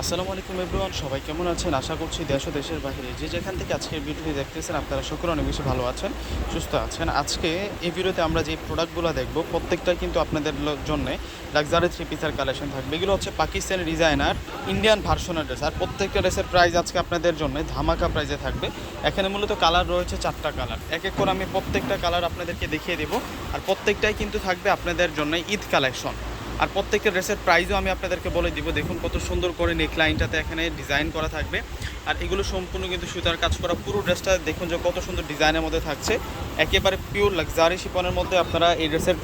আসসালামু আলাইকুম এভরিওয়ান, সবাই কেমন আছেন? আশা করছি দেশ ও দেশের বাইরে যে যেখান থেকে আজকের ভিডিওটি দেখতেছেন, আপনারা সকলে অনেক বেশি ভালো আছেন, সুস্থ আছেন। আজকে এই ভিডিওতে আমরা যে প্রোডাক্টগুলো দেখব প্রত্যেকটা কিন্তু আপনাদের জন্য লাক্সারি থ্রি পিসের কালেকশন থাকবে। এগুলো হচ্ছে পাকিস্তানি ডিজাইনার ইন্ডিয়ান ভার্সনের ড্রেস আর প্রত্যেকটা ড্রেসের প্রাইস আজকে আপনাদের জন্য ধামাকা প্রাইসে থাকবে। এখানে মূলত কালার রয়েছে চারটা কালার এক এক করে আমি প্রত্যেকটা কালার আপনাদেরকে দেখিয়ে দেবো। আর প্রত্যেকটাই কিন্তু থাকবে আপনাদের জন্য ঈদ কালেকশন আর প্রত্যেকটা ড্রেসের প্রাইসও আমি আপনাদেরকে বলে দিব। দেখুন কত সুন্দর করে নেক লাইনটাতে এখানে ডিজাইন করা থাকবে। আর এগুলো সম্পূর্ণ কিন্তু সুতার কাজ করা পুরো ড্রেসটা দেখুন যে কত সুন্দর ডিজাইনের মধ্যে থাকছে। একেবারে পিওর লাক্সারি শিপনের মধ্যে আপনারা এই ড্রেসের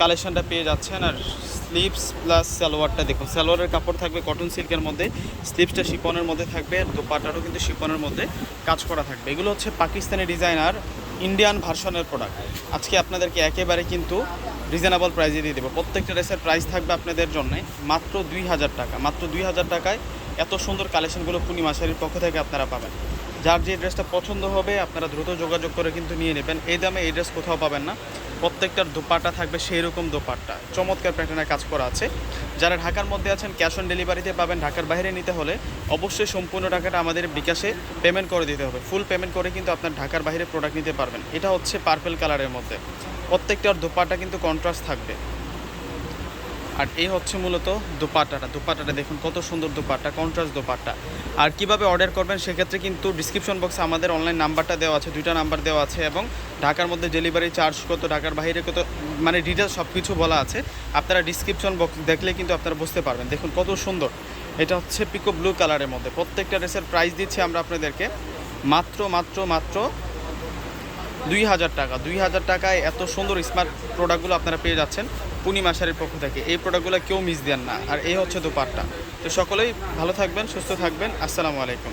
কালেকশানটা পেয়ে যাচ্ছেন। আর স্লিপস প্লাস সালোয়ারটা দেখুন, সালোয়ারের কাপড় থাকবে কটন সিল্কের মধ্যে স্লিপসটা শিপনের মধ্যে থাকবে, আর দোপাটারও কিন্তু শিপনের মধ্যে কাজ করা থাকবে। এগুলো হচ্ছে পাকিস্তানি ডিজাইনার ইন্ডিয়ান ভার্সনের প্রোডাক্ট আজকে আপনাদেরকে একেবারে কিন্তু রিজনেবল প্রাইসে দিয়ে দেবো। প্রত্যেকটা ড্রেসের প্রাইস থাকবে আপনাদের জন্য মাত্র দুই হাজার টাকা। মাত্র দুই হাজার টাকায় এত সুন্দর কালেকশনগুলো পূর্ণিমা শাড়ির পক্ষ থেকে আপনারা পাবেন। যার যে ড্রেসটা পছন্দ হবে, আপনারা দ্রুত যোগাযোগ করে কিন্তু নিয়ে নেবেন। এই দামে এই ড্রেস কোথাও পাবেন না। প্রত্যেকটার দোপাট্টা থাকবে সেই রকম দোপাট্টা। চমৎকার প্যাটার্নের কাজ করা আছে। যারা ঢাকার মধ্যে আছেন ক্যাশ অন ডেলিভারিতে পাবেন। ঢাকার বাইরে নিতে হলে অবশ্যই সম্পূর্ণ টাকাটা আমাদের বিকাশে পেমেন্ট করে দিতে হবে। ফুল পেমেন্ট করে কিন্তু আপনার ঢাকার বাইরে প্রোডাক্ট নিতে পারবেন। এটা হচ্ছে পার্পেল কালারের মধ্যে। প্রত্যেকটার দোপাট্টা কিন্তু কন্ট্রাস্ট থাকবে। আর এই হচ্ছে মূলত দোপাট্টাটা দোপাট্টাটা দেখুন, কত সুন্দর দোপাট্টা কন্ট্রাস্ট দোপাট্টা আর কীভাবে অর্ডার করবেন সেক্ষেত্রে কিন্তু ডিসক্রিপশন বক্সে আমাদের অনলাইন নাম্বারটা দেওয়া আছে, দুইটা নাম্বার দেওয়া আছে এবং ঢাকার মধ্যে ডেলিভারি চার্জ কত, ঢাকার বাইরে কত মানে ডিটেলস সব কিছু বলা আছে। আপনারা ডিসক্রিপশন বক্স দেখলে কিন্তু আপনারা বুঝতে পারবেন। দেখুন কত সুন্দর। এটা হচ্ছে পিকো ব্লু কালারের মধ্যে। প্রত্যেকটা ড্রেসের প্রাইস দিচ্ছি আমরা আপনাদেরকে। মাত্র মাত্র মাত্র দুই হাজার টাকা। দুই হাজার টাকায় এত সুন্দর স্মার্ট প্রোডাক্টগুলো আপনারা পেয়ে যাচ্ছেন পূর্ণিমা শাড়ির পক্ষ থেকে। এই প্রোডাক্টগুলো কেউ মিস দেন না। আর এই হচ্ছে দুপারটা তো সকলেই ভালো থাকবেন, সুস্থ থাকবেন। আসসালামু আলাইকুম।